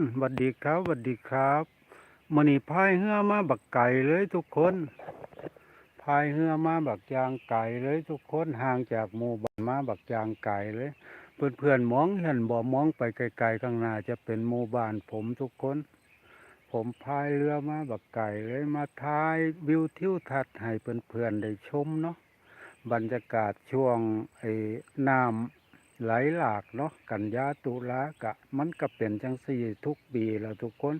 หวัดดีครับหวัดดีครับมื้อนี้พายเรือมาบักไก่เลยทุกคนพายเรือมาบักยางไก่เลยทุกคนห่างจากหมู่บ้านมาบักยางไก่เลย เพื่อนๆมองเห็นบ่มองไปไกลๆข้างหน้าจะเป็นหมู่บ้านผมทุกคน ผมพายเรือมาบักไก่เลยมาถ่ายวิวทิวทัศน์ให้เพื่อนๆได้ชมเนาะบรรยากาศช่วงไอ้น้ำ ไหลหลากเนาะกันยาตุลากะ มันก็เป็นจังสี่ทุกปีแล้วทุกคน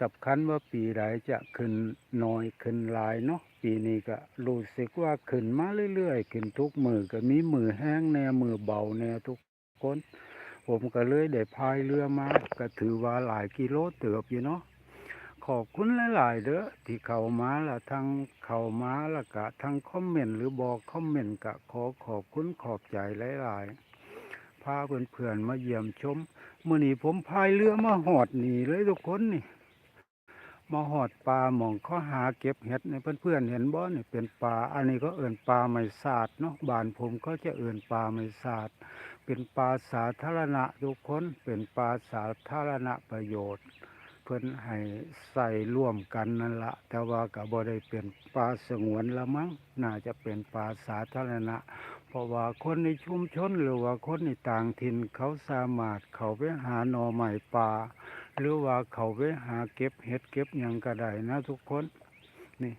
สำคัญว่าปีใดจะขึ้นน้อยขึ้นหลายเนาะปีนี้ก็รู้สึกว่าขึ้นมาเรื่อยๆขึ้นทุกมือก็มีมือแห้งแน่มือเบาแน่ทุกคน ผมก็เลยได้พายเรือมาก็ถือว่าหลายกิโลเติบอยู่เนาะขอบคุณหลาย ๆเด้อที่เข้ามาละทั้งเข้ามาล้วก็ทั้งคอมเมนต์หรือบอกคอมเมนต์ก็ขอขอบคุณขอบใจหลาย ๆ พาเพื่อนๆมาเยี่ยมชมเมื่อนี้ผมพายเรือมาหอดหนีเลยทุกคนนี่มาหอดปลาหมองเขาหาเก็บเห็ดเนี่ยเพื่อนๆเห็นบ่เนี่ยเป็นปลาอันนี้ก็เอื่นปลาไม่สาดเนาะบ้านผมก็จะเอื่นปลาไม่สาดเป็นปลาสาธารณะทุกคนเป็นปลาสาธารณะประโยชน์ เพื่อนให้ใส่ร่วมกันนั่นละแต่ว่าก็บ่ได้เป็นปลาสงวนละมั้งน่าจะเป็นปลาสาธารณะ เพราะว่าคนในชุมชนหรือว่าคนในต่างถิ่นเขาสามารถเขาไปหาหน่อไม้ป่า หรือว่าเขาไปหาเก็บเห็ดเก็บหยังก็ได้นะทุกคนนี่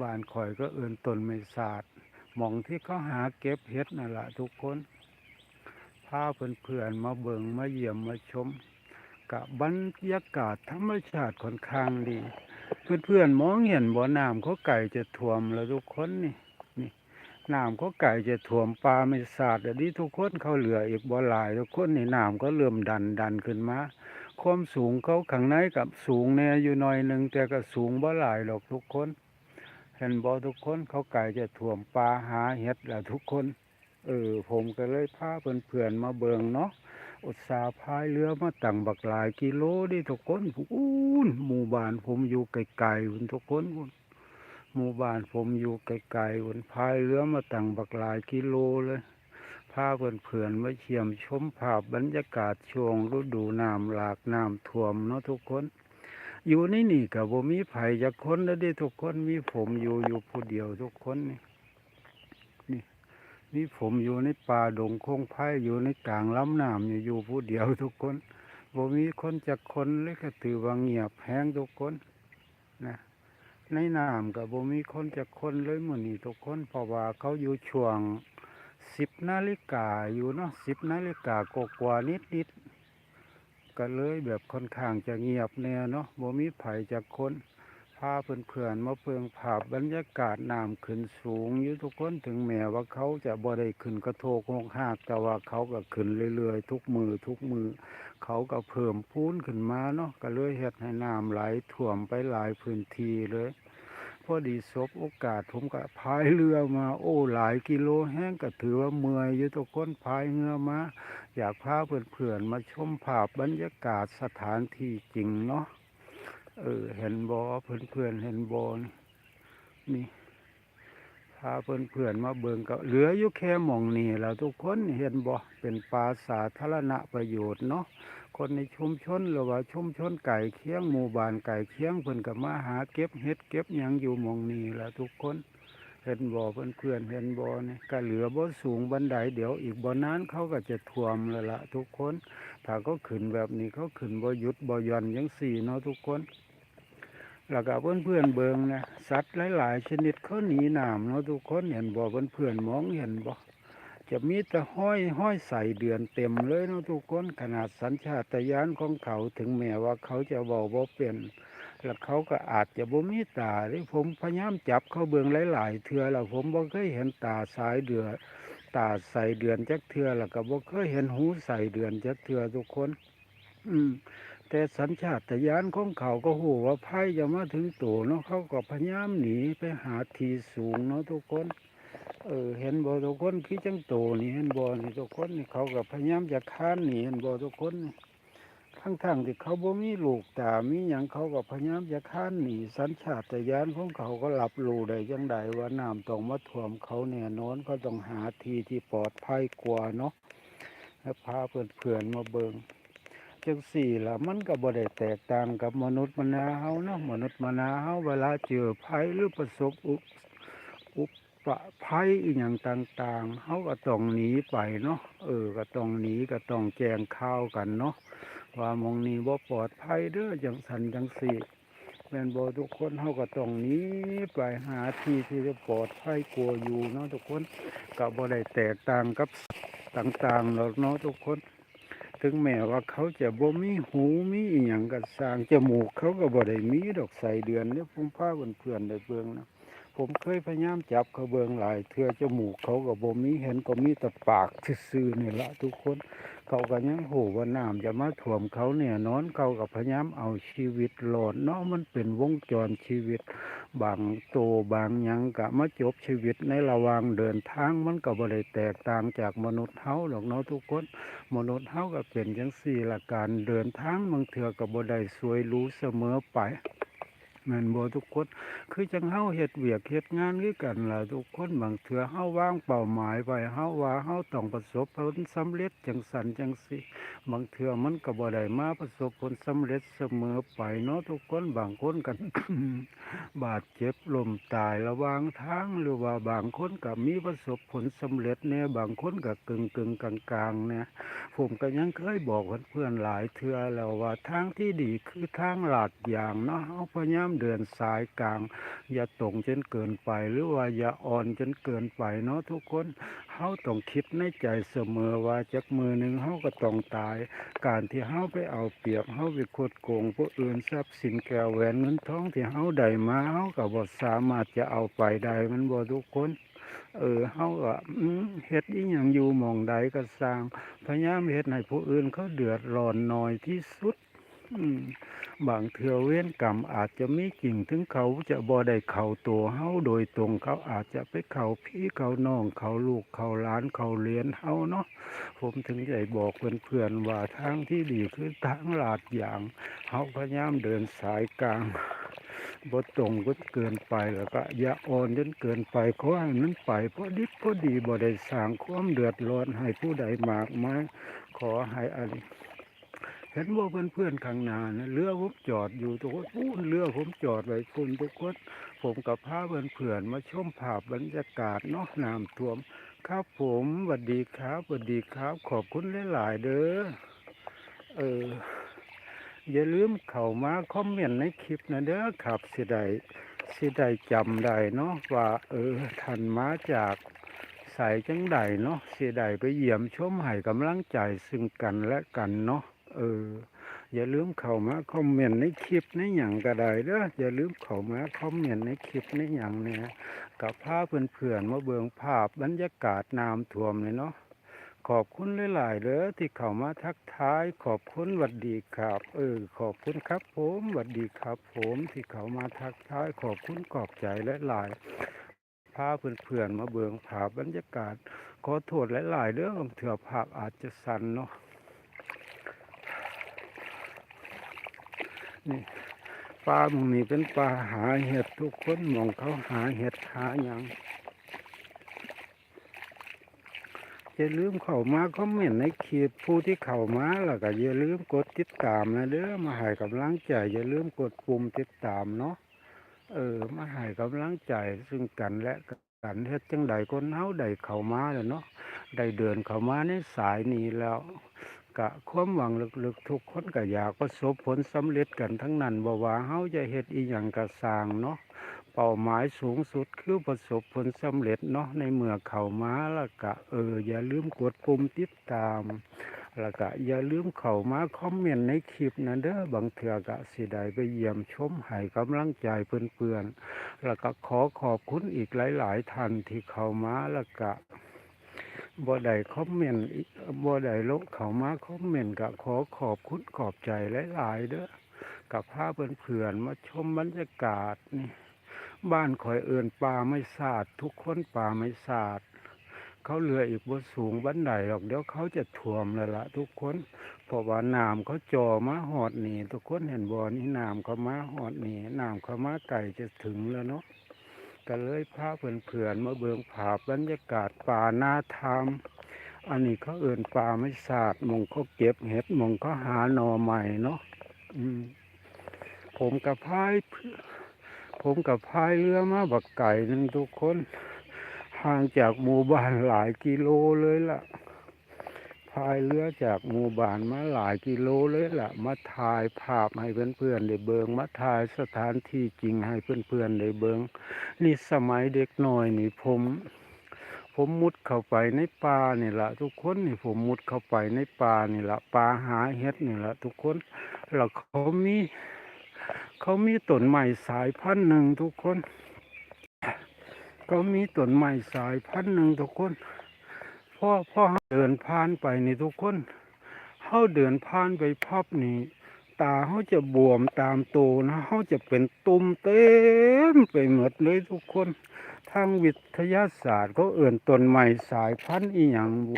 บ้านข่อยก็เอื่นตนไม้ศาสตร์มองที่เขาหาเก็บเห็ดนั่นแหละทุกคนพาเพื่อนๆมาเบิงมาเยี่ยมมาชมกับบรรยากาศธรรมชาติค่อนข้างดี เพื่อนๆมองเห็นบ่อน้ำเขาไก่จะท่วมแล้วทุกคนนี่ น้ำเขาไก่จะถ่วมปลาไม่สาดแต่ดีทุกคนเขาเหลืออีกบ่หลายทุกคนในน้ำก็เริ่มดันดันขึ้นมาความสูงเขาข้างในกับสูงแน่อยู่หน่อยหนึ่งแต่ก็สูงบ่หลายหรอกทุกคนเห็นบ่ทุกคนเขาไก่จะถ่วมปลาหาเห็ดละทุกคน เออ ผมก็เลยพาเพื่อนๆมาเบิงเนาะอุตสาห์พายเรือมาตั้งบักหลายกิโลดิทุกคนอู้นหมู่บ้านผมอยู่ไกลๆพุ่นทุกคนพุ่น หมู่บ้านผมอยู่ไกลๆบนพายเรือมาตั้งบักหลายกิโลเลยพาเพื่อนๆมาเชี่ยมชมภาพบรรยากาศช่วงฤดูน้ำหลากน้ำท่วมเนาะทุกคน อยู่ในนี่กับบ่มีไผจะคนแล้วด้ทุกคนมีผมอยู่อยู่ผู้เดียวทุกคนนี่นี่มีผมอยู่ในป่าดงคงไผ่อยู่ในกลางลำน้ำนี่อยู่ผู้เดียวทุกคนบ่มีคนจะคนเลยก็ถือว่าเงียบแห้งทุกคนนะ ในน้ำกับบ่มีคนจะคนเลยมือนี่ทุกคนเพราะว่าเขาอยู่ช่วงสิบนาฬิกาอยู่เนาะสิบนาฬิกากกว่านิดนิดก็เลยแบบค่อนข้างจะเงียบแน่เนาะบ่มีไผจะคน พาเพื่อนๆมาเพิงภาพบรรยากาศน้ำขึ้นสูงอยู่ทุกคนถึงแม้ว่าเขาจะบ่ได้ขึ้นกระโทกหกหากแต่ว่าเขาก็ขึ้นเรื่อยๆ ทุกมือทุกมือ เขาก็เพิ่มพูนขึ้นมาเนาะก็เลยเฮ็ดให้น้ำไหลท่วมไปหลายพื้นที่เลยพอดีสบโอกาสผมก็พายเรือมาโอ้หลายกิโลแห้งก็ถือว่าเมื่อยอยู่ทุกคนพายเรือมาอยากพาเพื่อนๆมาชมภาพบรรยากาศสถานที่จริงเนาะ เออเห็นบอเพื่อนๆเห็นบอนี่นี่พาเพื่อนมาเบิ่งก็เหลืออยู่แค่หมองนี่แล้วทุกคนเห็นบ่เป็นปลาสาธารณะประโยชน์เนาะคนในชุมชนหรือว่าชุมชนไก่เคียงหมู่บ้านไก่เคียงเพิ่อนก็มาหาเก็บเห็ดเก็บยังอยู่หมองนี้แหละทุกคนเห็นบ่อเพื่อนเพื่อนเห็นบ่อนี่ก็เหลือบ่สูงบันไดเดี๋ยวอีกบ่นานเขาก็จะท่วมแล้วละทุกคน ถ้าเขาขึ้นแบบนี้เขาขึ้นบ่หยุดบ่หย่อนจังสี่เนาะทุกคน แล้วก็เพื่อนเพื่อนเบิงนะสัตว์หลาย ๆ ชนิดเขาหนีน้ำเนาะทุกคนเห็นบ่เพื่อนเพื่อนมองเห็นบ่จะมีแต่ห้อยห้อยใส่เดือนเต็มเลยเนาะทุกคนขนาดสัญชาตญาณของเขาถึงแม้ว่าเขาจะเบาบ่เป็น แล้วเขาก็อาจจะบ่มีตาที่ผมพยายามจับเขาเบิ่งหลาย ๆ เทื่อแล้วผมบ่เคยเห็นตาสายเดือนตาใส่เดือนจักเทื่อแล้วก็บ่เคยเห็นหูใส่เดือนจักเทื่อทุกคน อืม แต่สัญชาตญาณของเขาก็หูว่าภัยจะมาถึงตัวเนาะเขาก็พยายามหนีไปหาที่สูงเนาะทุกคน เออ เห็นบ่ทุกคนคือจังโตนี่เห็นบ่นี่ทุกคนนี่เขาก็พยายามจะค้านหนีเห็นบ่ทุกคนนี่ทั้งทางๆที่เขาบ่มีลูกตามีหยังเขาก็พยายามจะค้านหนีสัญชาตญาณของเขาก็หลับรู้ได้จังใดว่าน้ำต้องมาท่วมเขาแน่นอนเขาต้องหาที่ที่ปลอดภัยกว่าเนาะแล้วพาเพื่อนๆมาเบิง จังสี่ละมันก็บ่ได้แตกต่างกับมนุษย์มนาเฮาเนาะมนุษย์มนาเฮาเวลาเจอภัยหรือประสบอุอุปภัยอีหยังต่างๆเฮาก็ต้องหนีไปเนาะเออก็ต้องหนีก็ต้องแจ้งข่าวกันเนาะว่ามองนี้บ่ปลอดภัยเด้อจังสันจังสี่แม่นบ่ทุกคนเฮาก็ต้องหนีไปหาที่ที่จะปลอดภัยกลัวอยู่เนาะทุกคนก็บ่ได้แตกต่างกับต่างๆหรอกเนาะทุกคน ถึงแม้ว่าเขาจะบ่มีหูมีอีหยังก็สร้างจมูกเขาก็บ่ได้มีดอกใส่เดือนเนี่ยผมพาเพื่อนๆได้เบิ่งนะผมเคยพยายามจับเขาเบิ่งหลายเทื่อจมูกเขาก็บ่มีเห็นก็มีแต่ปากซื่อๆนี่ละทุกคน เขาก็ยังโหว่าน้ำจะมาท่วมเขาเนี่ยนอนเขาก็พยายามเอาชีวิตรอดเนาะมันเป็นวงจรชีวิต บางโตบางยังกะมาจบชีวิตในระหว่างเดินทางมันก็บ่ได้แตกต่างจากมนุษย์เฮาหรอกเนาะทุกคน มนุษย์เฮาก็เป็นจังซี่ละการเดินทางบางเทื่อก็บ่ได้สวยรู้เสมอไป แม่นบ่ทุกคน คือจังเฮาเฮ็ดเวียกเฮ็ดงานคือกันล่ะทุกคนบางเทื่อเฮาวางเป้าหมายไว้เฮาว่าเฮาต้องประสบผลสำเร็จจังสันจังซี่บางเทื่อมันก็บ่ได้มาประสบผลสำเร็จเสมอไปเนาะทุกคนบางคนกันบาดเจ็บล้มตายระหว่างทางหรือว่าบางคนก็มีประสบผลสำเร็จเนี่ยบางคนก็กึ่งกึ่งๆกลางๆเนี่ยผมก็ยังเคยบอกเพื่อนๆหลายเทื่อแล้วว่าทางที่ดีคือทางลาดยางเนาะเอาพยายามเดินสายกลาง อย่าตรงจนเกินไป หรือว่าอย่าอ่อนจนเกินไปเนาะทุกคนเฮาต้องคิดในใจเสมอว่าจักมือหนึ่งเฮาก็ต้องตาย การที่เฮาไปเอาเปรียบเฮาไปคดโกงผู้อื่นทรัพย์สินแก้วแหวนเงินทองที่เฮาได้มาเฮาก็บ่สามารถจะเอาไปได้มันบ่ทุกคนเออเฮาก็เฮ็ดอีหยังอยู่หม่องใดก็สร้างพยายามเฮ็ดให้ผู้อื่นเขาเดือดร้อนน้อยที่สุด บางเทื่อเว้นกรรมอาจจะมีจริงถึงเขาจะบ่ได้เข้าตัวเฮาโดยตรงเขาอาจจะไปเข้าพี่เขาน้องเขาลูกเขาหลานเขาเรียนเฮาเนาะผมถึงได้บอกเพื่อนๆว่าทางที่ดีคือทางลาดยางเฮาพยายามเดินสายกลางบ่ตรงก็เกินไปแล้วก็อย่าอ่อนจนเกินไปขอให้มันไปพอดิบพอดีบ่ได้สร้างความเดือดร้อนให้ผู้ใดมากมายขอให้อัน เห็นว่าเพื่อนๆข้างหน้านะเรือผมจอดอยู่ทุกคนปูนเรือผมจอดไว้คุณทุกคนผมกับพาเพื่อนๆมาชมภาพบรรยากาศเนาะน้ำท่วม ครับผมสวัสดีครับสวัสดีครับ ขอบคุณหลาย ๆ เด้อเอออย่าลืมเข้ามาคอมเมนต์ในคลิปนะเด้อครับสิได้สิได้จำได้เนาะว่า เออท่านมาจากสายจังใดเนาะสิได้ไปเยี่ยมชมให้กำลังใจซึ่งกันและกันเนาะ เออ อย่าลืมเข้ามาคอมเมนต์ในคลิปในหยังก็ได้เด้ออย่าลืมเข้ามาคอมเมนต์ในคลิปในหยังเนี่ยกับพาพเพื่อนๆมาเบิ่งภาพบรรยากาศน้ำท่วมเลยเนาะขอบคุณหลายๆเด้อที่เข้ามาทักทาย ขอบคุณหวัดดีครับ เออ ขอบคุณครับ ผมหวัดดีครับ ผมที่เข้ามาทักทาย ขอบคุณขอบใจหลายๆพาเพื่อนๆมาเบิ่งภาพบรรยากาศ ขอโทษหลายๆเด้อบางเถื่อภาพอาจจะสั่นเนาะ นี่ปลาหมึงนี่เป็นปลาหาเห็ดทุกคนมองเขาหาเห็ดหาหยังอย่าลืมเข้ามาคอมเมนต์ในคลิปผู้ที่เข้ามาแล้วก็อย่าลืมกดติดตามนะเด้อมาให้กำลังใจอย่าลืมกดปุ่มติดตามเนาะเออ มาให้กำลังใจซึ่งกันและกันเฮ็ดจังใดคนเฮาได้เข้ามาแล้วเนาะได้เดินเข้ามาในสายนี้แล้ว กะความหวังลึกๆ ทุกคนก็อยากประสบผลสำเร็จกันทั้งนั้นบ่ว่าเฮาจะเฮ็ดอีหยังก็สร้างเนาะเป้าหมายสูงสุดคือประสบผลสำเร็จเนาะในเมื่อเข้ามาแล้วก็เออ อย่าลืมกดปุ่มติดตามแล้วก็อย่าลืมเข้ามาคอมเมนต์ในคลิปนะเด้อบางเทื่อก็สิได้ไปเยี่ยมชมให้กำลังใจเพื่อนๆแล้วก็ขอขอบคุณอีกหลาย ๆท่านที่เข้ามาแล้วก็ บ่ได้คอมเมนต์อีกบ่ได้ลงเขามาคอมเมนต์ก็ขอขอบคุณขอบใจหลายๆเด้อกับพาเพื่อนๆมาชมบรรยากาศนี่บ้านข่อยเอินป่าไม่สาดทุกคนป่าไม่สาดเขาเรืออีกบนสูงบันไดหรอกเดี๋ยวเขาจะท่วมแล้วละทุกคนเพราะว่าน้ำเขาจ่อมาหอดนี่ทุกคนเห็นบ่อนี่น้ำเขามาหอดนี่น้ำเขามาไก่จะถึงแล้วเนาะ ก็เลยพาเพื่อนๆมาเบิ่งผาบรรยากาศป่านาธรรม อันนี้เขาเอื่นป่าไม่สาดมงเขาเก็บเห็ดมงเขาหาหน่อใหม่เนาะอืมผมกับพายผมกับพายเรือมาบักไก่หนึ่งทุกคน ห่างจากหมู่บ้านหลายกิโลเลยล่ะายเรือจากหมู่บ้านมาหลายกิโลเลยล่ะ มาถ่ายภาพให้เพื่อนๆได้เบิงมาถ่ายสถานที่จริงให้เพื่อนๆได้เบิงนี่สมัยเด็กน้อยนี่ผม ผมมุดเข้าไปในป่านี่ละทุกคนนี่ผมมุดเข้าไปในป่านี่ละป่าหาเห็ดนี่ละทุกคนแล้วเขามีเขามีต้นไม้สายพันธุ์หนึ่งทุกคนเขามีต้นไม้สายพันธุ์หนึ่งทุกคน พ่อพ่อเดินผ่านไปนี่ทุกคนเขาเดินผ่านไปพับนี่ตาเขาจะบวมตามโตนะเขาจะเป็นตุ่มเต็มไปหมดเลยทุกคน ทางวิทยาศาสตร์เขาเอื่นต้นใหม่สายพันธุ์อีหยังบุ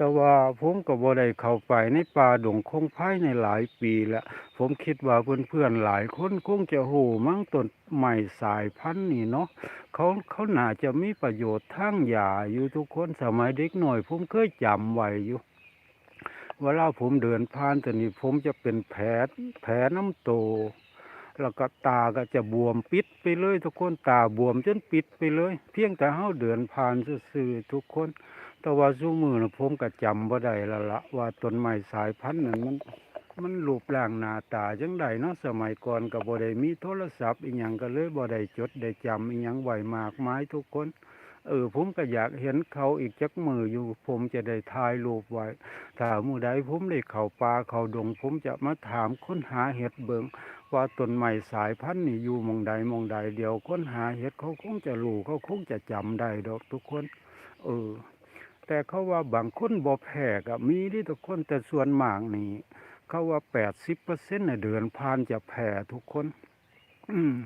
แต่ว่าผมก็บ่ได้เข้าไปในป่าดงคงไผ่ในหลายปีแล้วผมคิดว่าเพื่อนๆหลายคนคงจะหูมั้งต้นใหม่สายพันธุ์นี่เนาะเขาเขาน่าจะมีประโยชน์ทางยาอยู่ทุกคนสมัยเด็กหน่อย ผมเคยจำไว้อยู่เวลาผมเดินผ่านตัวนี้ผมจะเป็นแผลแผลน้ำโต แล้วก็ตาก็จะบวมปิดไปเลย ทุกคนตาบวมจนปิดไปเลย เพียงแต่เฮาเดินผ่านซื่อๆทุกคน แต่ว่าซูมือนะผมก็จำบ่ได้ล้วละว่าต้นไม้สายพันธุ์นั้นมันมันรูปร่างหน้าตาจังไดเนาะสมัยก่อนก็บ่ได้มีโทรศัพท์อีหยังก็เลยบ่ได้จดได้จำอีหยังไหวมากไมายทุกคน เออผมก็อยากเห็นเขาอีกจักมืออยู่ ผมจะได้ถ่ายรูปไว้ ถ้ามือใดผมได้เข้าป่าเข้าดง ผมจะมาถามค้นหาเห็ดเบิงว่าต้นไม้สายพันธุ์นี่อยู่มองใดมองใดเดี๋ยวค้นหาเห็ดเขาคงจะรู้เขาคงจะจำได้ดอกทุกคน เออ แต่เขาว่าบางคนบ่แพ้ก็มีที่ทุกคนแต่ส่วนมากนี่เขาว่าแปดสิบเปอร์เซ็นต์เดินผ่านจะแพ้ทุกคน อืม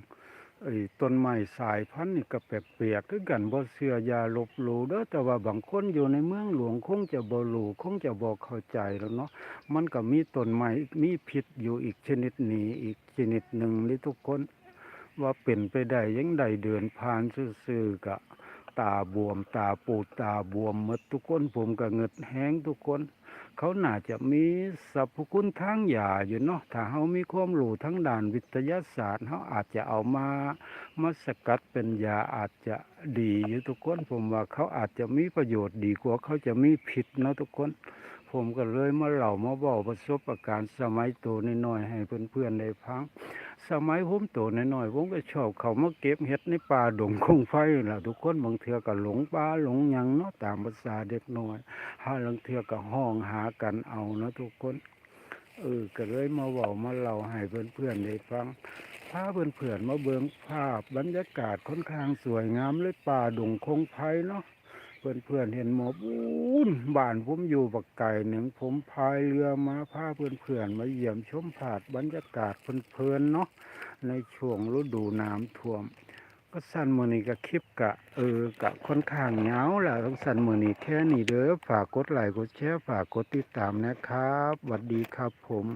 ไอ้ต้นไม้สายพันธุ์นี่ก็แปลกๆคือกันบ่เชื่อยาลบหลู่เด้อแต่ว่าบางคนอยู่ในเมืองหลวงคงจะบ่รู้คงจะบ่เข้าใจแล้วเนาะมันก็มีต้นไม้มีพิษอยู่อีกชนิดนี้อีกชนิดหนึ่งนี่ทุกคน ว่าเป็นไปได้ยังใดเดินผ่านซื่อๆกะ ตาบวมตาปูดตาบวมหมดทุกคนผมก็เงิดแห้งทุกคน เขาน่าจะมีสรรพคุณทางยาอยู่เนาะถ้าเขามีความรู้ทั้งด้านวิทยาศาสตร์เขาอาจจะเอามามาสกัดเป็นยาอาจจะดีอยู่ทุกคน ผมว่าเขาอาจจะมีประโยชน์ดีกว่าเขาจะมีผิดเนาะทุกคน ผมก็เลยมาเหล่ามาบอกประสบการณ์สมัยโตน้อยๆให้เพื่อนๆได้ฟัง สมัยผมโตน้อยๆผมก็ชอบเขามาเก็บเห็ดในป่าดงคงไฟล่ะทุกคนบางเทื่อก็หลงป่าหลงยังเนาะตามภาษาเด็กน้อยหาลังเทื่อก็ห้องหากันเอาเนาะทุกคนเออก็เลยมาเว้ามาเล่าให้เพื่อนๆได้ฟังพาเพื่อนๆมาเบิงภาพบรรยากาศค่อนข้างสวยงามเลยป่าดงคงไฟเนาะ เพื่อนเพื่อนๆเห็นหมอบูนบ้านผมอยู่บักไก่หนึ่งผมพายเรือมาพาเพื่อนเพื่อนๆมาเยี่ยมชมผาดบรรยากาศเพลินๆเนาะในช่วงฤดูน้ำท่วม ก็สั้นมือนี้ก็คลิปกะเออกะค่อนข้างเงาแหละต้องสั้นมือนี้แค่นี้เด้อฝากกดไลค์กดแชร์ฝากกดติดตามนะครับสวัสดีครับผม